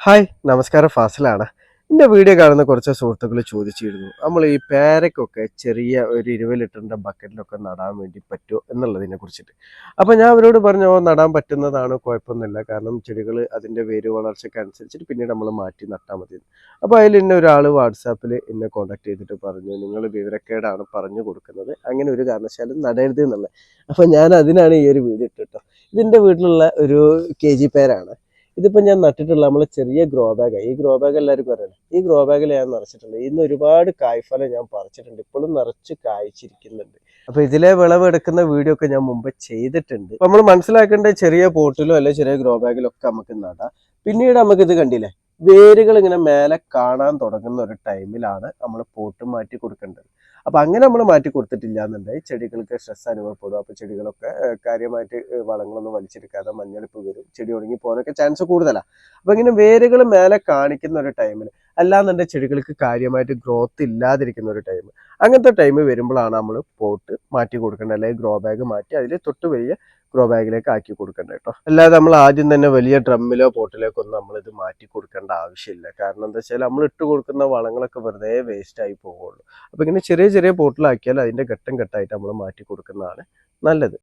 Hi നമസ്കാരം. ഫാസിലാണ്. എന്റെ video കാണുന്ന കുറച്ച് സുഹൃത്തുക്കൾ ചോദിച്ചിരുന്നു നമ്മൾ ഈ പേരക്കൊക്കെ ചെറിയ ഒരു ഇരുപത് ലിറ്ററിന്റെ ബക്കറ്റിലൊക്കെ നടാൻ വേണ്ടി പറ്റുമോ എന്നുള്ളതിനെ കുറിച്ചിട്ട്? അപ്പോൾ ഞാൻ അവരോട് പറഞ്ഞു "ഓ, നടാൻ പറ്റുന്നതാണ് കുഴപ്പമൊന്നുമില്ല. കാരണം ചെടികൾ അതിന്റെ വേര് വളർച്ചയ്ക്ക് അനുസരിച്ചിട്ട് പിന്നീട് നമ്മൾ മാറ്റി നട്ടാൽ മതി. അപ്പോൾ അതിൽ എന്നെ ഒരാൾ വാട്സാപ്പിൽ എന്നെ കോൺടാക്ട് ചെയ്തിട്ട് പറഞ്ഞു നിങ്ങൾ വിവരക്കേടാണ് പറഞ്ഞു കൊടുക്കുന്നത്. അങ്ങനെ ഒരു കാരണവശാലും നടരുത് എന്നുള്ളത്. അപ്പോൾ ഞാൻ അതിനാണ് ഈ ഒരു വീഡിയോ ഇട്ടിട്ടോ ഇതിന്റെ വീട്ടിലുള്ള ഒരു കെ ജി പേരാണ്. ഇതിപ്പോൾ ഞാൻ നട്ടിട്ടുള്ള നമ്മളെ ചെറിയ ഗ്രോ ബാഗ്. ഈ ഗ്രോ ബാഗ് എല്ലാവർക്കും അറിയാം ഈ ഗ്രോ ബാഗിൽ ഞാൻ നിറച്ചിട്ടുണ്ട്. ഇന്ന് ഒരുപാട് കായ്ഫലം ഞാൻ പറിച്ചിട്ടുണ്ട്. ഇപ്പോഴും നിറച്ച് കായ്ച്ചിരിക്കുന്നുണ്ട്. അപ്പൊ ഇതിലെ വിളവെടുക്കുന്ന വീഡിയോ ഒക്കെ ഞാൻ മുമ്പ് ചെയ്തിട്ടുണ്ട്. നമ്മൾ മനസ്സിലാക്കേണ്ട ചെറിയ പോട്ടിലോ അല്ലെ ചെറിയ ഗ്രോ ബാഗിലോ ഒക്കെ നമുക്ക് നടാം. പിന്നീട് നമുക്ക് ഇത് കണ്ടില്ലേ? വേരുകൾ ഇങ്ങനെ മേലെ കാണാൻ തുടങ്ങുന്ന ഒരു ടൈമിലാണ് നമ്മൾ പോട്ട് മാറ്റി കൊടുക്കേണ്ടത്. അപ്പൊ അങ്ങനെ നമ്മൾ മാറ്റി കൊടുത്തിട്ടില്ല എന്നുണ്ടെങ്കിൽ ചെടികൾക്ക് സ്ട്രെസ് അനുഭവപ്പെടും. അപ്പൊ ചെടികളൊക്കെ കാര്യമായിട്ട് വളങ്ങളൊന്നും വലിച്ചെടുക്കാതെ മഞ്ഞളിപ്പ് വരും ചെടി ഉണങ്ങി പോകാനൊക്കെ ചാൻസ് കൂടുതലാണ് അപ്പൊ ഇങ്ങനെ വേരുകൾ മേലെ കാണിക്കുന്ന ഒരു ടൈമിൽ അല്ലാന്നുണ്ടെങ്കിൽ ചെടികൾക്ക് കാര്യമായിട്ട് ഗ്രോത്ത് ഇല്ലാതിരിക്കുന്ന ഒരു ടൈം അങ്ങനത്തെ ടൈം വരുമ്പോഴാണ് നമ്മൾ പോട്ട് മാറ്റി കൊടുക്കേണ്ടത് അല്ലെങ്കിൽ ഗ്രോ ബാഗ് മാറ്റി അതിൽ തൊട്ട് വലിയ ഗ്രോ ബാഗിലേക്ക് ആക്കി കൊടുക്കേണ്ട കേട്ടോ അല്ലാതെ നമ്മൾ ആദ്യം തന്നെ വലിയ ഡ്രമ്മിലോ പോട്ടിലേക്കോ ഒന്നും ഇത് മാറ്റി കൊടുക്കേണ്ട ആവശ്യമില്ല. കാരണം എന്താ വെച്ചാൽ നമ്മൾ ഇട്ട് കൊടുക്കുന്ന വളങ്ങളൊക്കെ വെറുതെ വേസ്റ്റ് ആയി പോകുള്ളൂ. അപ്പൊ ഇങ്ങനെ ചെറിയ ചെറിയ പോട്ടിലാക്കിയാൽ അതിന്റെ ഘട്ടം ഘട്ടമായിട്ട് നമ്മൾ മാറ്റി കൊടുക്കുന്നതാണ് നല്ലത്.